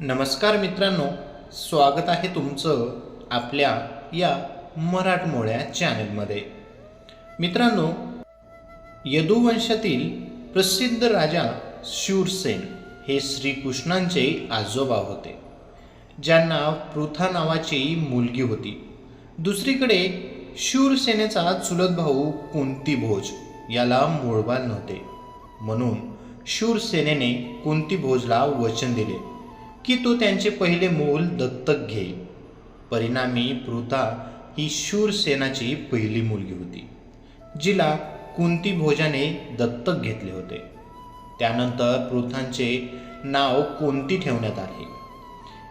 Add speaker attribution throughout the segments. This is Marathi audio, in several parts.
Speaker 1: नमस्कार मित्रांनो स्वागत आहे तुमचं आपल्या या मराठमोळ्या चॅनलमध्ये. मित्रांनो यदुवंशातील प्रसिद्ध राजा शूरसेन हे श्रीकृष्णांचे आजोबा होते. ज्यांना पृथा नावाची मुलगी होती. दुसरीकडे शूरसेनेचा चुलत भाऊ कुंती भोज याला मूळबाल नव्हते. म्हणून शूरसेनेने कुंती भोजला वचन दिले. की तो त्यांचे पहिले मूल दत्तक घेईल. परिणामी पृथा ही शूरसेनाची पहिली मुलगी होती जिला कुंती भोजाने दत्तक घेतले होते. त्यानंतर पृथांचे नाव कुंती ठेवण्यात आले.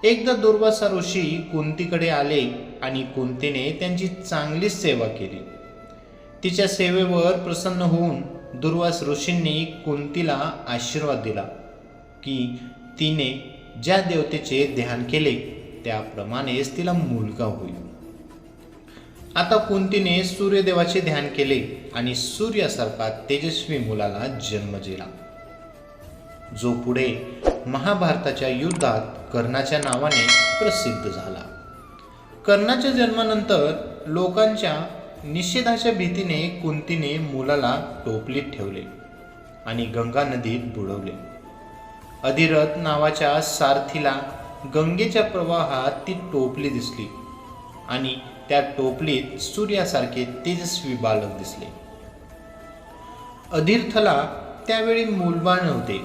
Speaker 1: एकदा दुर्वासा ऋषी कुंतीकडे आले आणि कुंतीने त्यांची चांगलीच सेवा केली. तिच्या सेवेवर प्रसन्न होऊन दुर्वास ऋषींनी कुंतीला आशीर्वाद दिला की तिने ज्या देवतेचे ध्यान केले त्याप्रमाणेच तिला मुलगा होईल. आता कुंतीने सूर्यदेवाचे ध्यान केले आणि सूर्यासारखा तेजस्वी मुलाला जन्म दिला. जो पुढे महाभारताच्या युद्धात कर्णाच्या नावाने प्रसिद्ध झाला. कर्णाच्या जन्मानंतर लोकांच्या निषेधाच्या भीतीने कुंतीने मुलाला टोपलीत ठेवले आणि गंगा नदीत बुडवले. अधिरथ नावाच्या सारथीला गंगेच्या प्रवाहात ती टोपली दिसली आणि त्या टोपलीत सूर्यासारखे तेजस्वी बालक दिसले. अधिरथला त्यावेळी मूलबाळ नव्हते.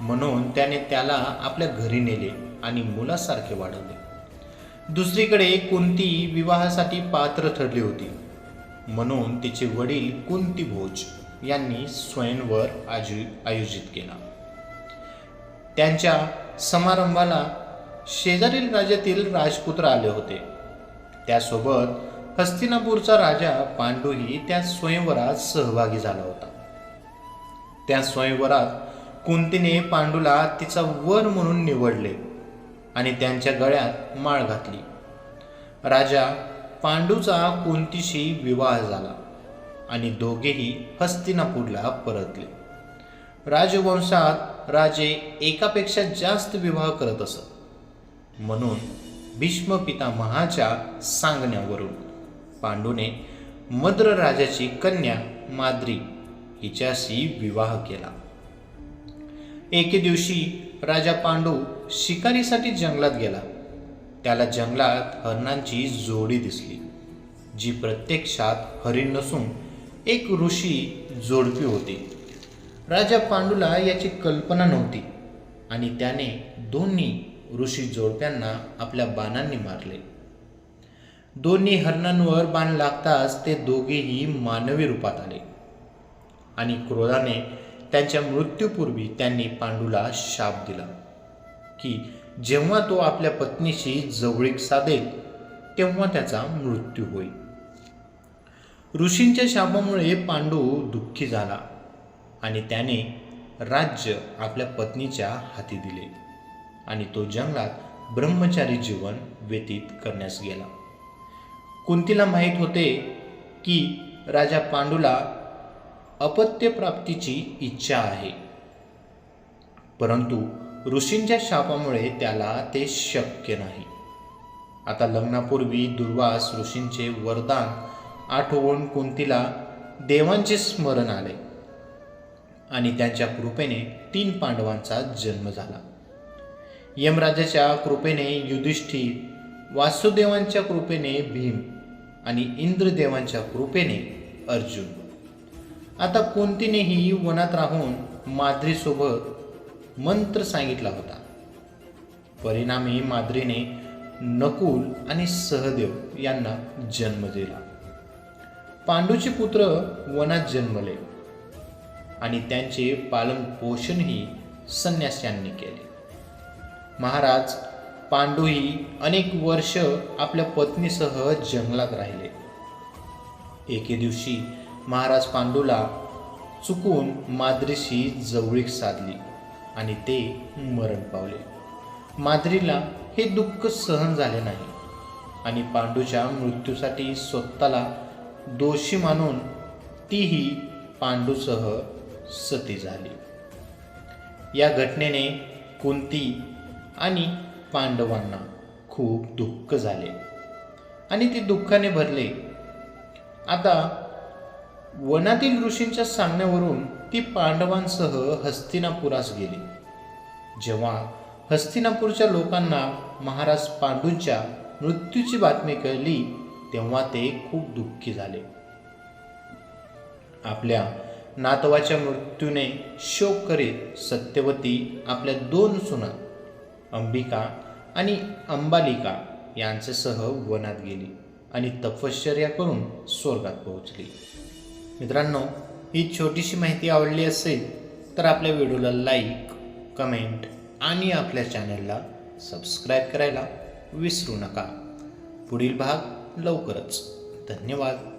Speaker 1: म्हणून त्याने त्याला आपल्या घरी नेले आणि मुलासारखे वाढवले. दुसरीकडे कुंती विवाहासाठी पात्र ठरली होती. म्हणून तिचे वडील कुंती भोज यांनी स्वयंवर आजु आयोजित केला. त्यांच्या समारंभाला शेजारील राज्यातील राजपुत्र आले होते. त्यासोबत हस्तिनापूरचा राजा पांडूही त्या स्वयंवरात सहभागी झाला होता. त्या स्वयंवरात कुंतीने पांडूला तिचा वर म्हणून निवडले आणि त्यांच्या गळ्यात माळ घातली. राजा पांडूचा कुंतीशी विवाह झाला आणि दोघेही हस्तिनापूरला परतले. राजवंशात राजे एकापेक्षा जास्त विवाह करत असत. म्हणून भीष्म पितामहाच्या सांगण्यावरून पांडूने मद्र राजाची कन्या माद्री हिच्याशी विवाह केला. एके दिवशी राजा पांडू शिकारीसाठी जंगलात गेला. त्याला जंगलात हरणांची जोडी दिसली जी प्रत्यक्षात हरिण नसून एक ऋषी जोडपी होती. राजा पांडूला याची कल्पना नव्हती. आणि त्याने दोन्ही ऋषी जोडप्यांना आपल्या बाणांनी मारले. दोन्ही हरणांवर बाण लागताच ते दोघेही मानवी रूपात आले. आणि क्रोधाने त्यांच्या मृत्यूपूर्वी त्यांनी पांडूला शाप दिला की जेव्हा तो आपल्या पत्नीशी जवळीक साधेल तेव्हा त्याचा मृत्यू होईल. ऋषींच्या शापामुळे पांडू दुःखी झाला. आणि त्याने राज्य आपल्या पत्नीच्या हाती दिले. आणि तो जंगलात ब्रह्मचारी जीवन व्यतीत करण्यास गेला. कुंतीला माहीत होते की राजा पांडूला अपत्यप्राप्तीची इच्छा आहे. परंतु ऋषींच्या शापामुळे त्याला ते शक्य नाही. आता लग्नापूर्वी दुर्वास ऋषींचे वरदान आठवून कुंतीला देवांचे स्मरण आले. आणि त्यांच्या कृपेने तीन पांडवांचा जन्म झाला. यमराजाच्या कृपेने युधिष्ठिर वासुदेवांच्या कृपेने भीम आणि इंद्रदेवांच्या कृपेने अर्जुन. आता कोणतीनेही वनात राहून माद्रीसोबत मंत्र सांगितला होता. परिणामी माद्रीने नकुल आणि सहदेव यांना जन्म दिला. पांडूचे पुत्र वनात जन्मले. आणि त्यांचे पालन पोषणही संन्यास्यांनी केले. महाराज पांडूही अनेक वर्ष आपल्या पत्नीसह जंगलात राहिले. एके दिवशी महाराज पांडूला चुकून माद्रीशी जवळीक साधली आणि ते मरण पावले. माद्रीला हे दुःख सहन झाले नाही आणि पांडूच्या मृत्यूसाठी स्वतःला दोषी मानून तीही पांडूसह सती झाली. या घटनेने कुंती आणि पांडवांना खूप दुःख झाले. आणि ते दुःखाने भरले. आता वनातील ऋषींच्या सांगण्यावरून ती पांडवांसह हस्तिनापुरास गेली. जेव्हा हस्तिनापूरच्या लोकांना महाराज पांडूंच्या मृत्यूची बातमी कळली तेव्हा ते खूप दुःखी झाले. आपल्या नातवाच्या मृत्यूने शोक करीत सत्यवती आपल्या दोन सुना अंबिका आणि अंबालिका यांच्यासह वनात गेली आणि तपश्चर्या करून स्वर्गात पोहोचली. मित्रांनो ही छोटीशी माहिती आवडली असेल तर आपल्या व्हिडिओला लाईक कमेंट आणि आपल्या चॅनलला सबस्क्राईब करायला विसरू नका. पुढील भाग लवकरच. धन्यवाद.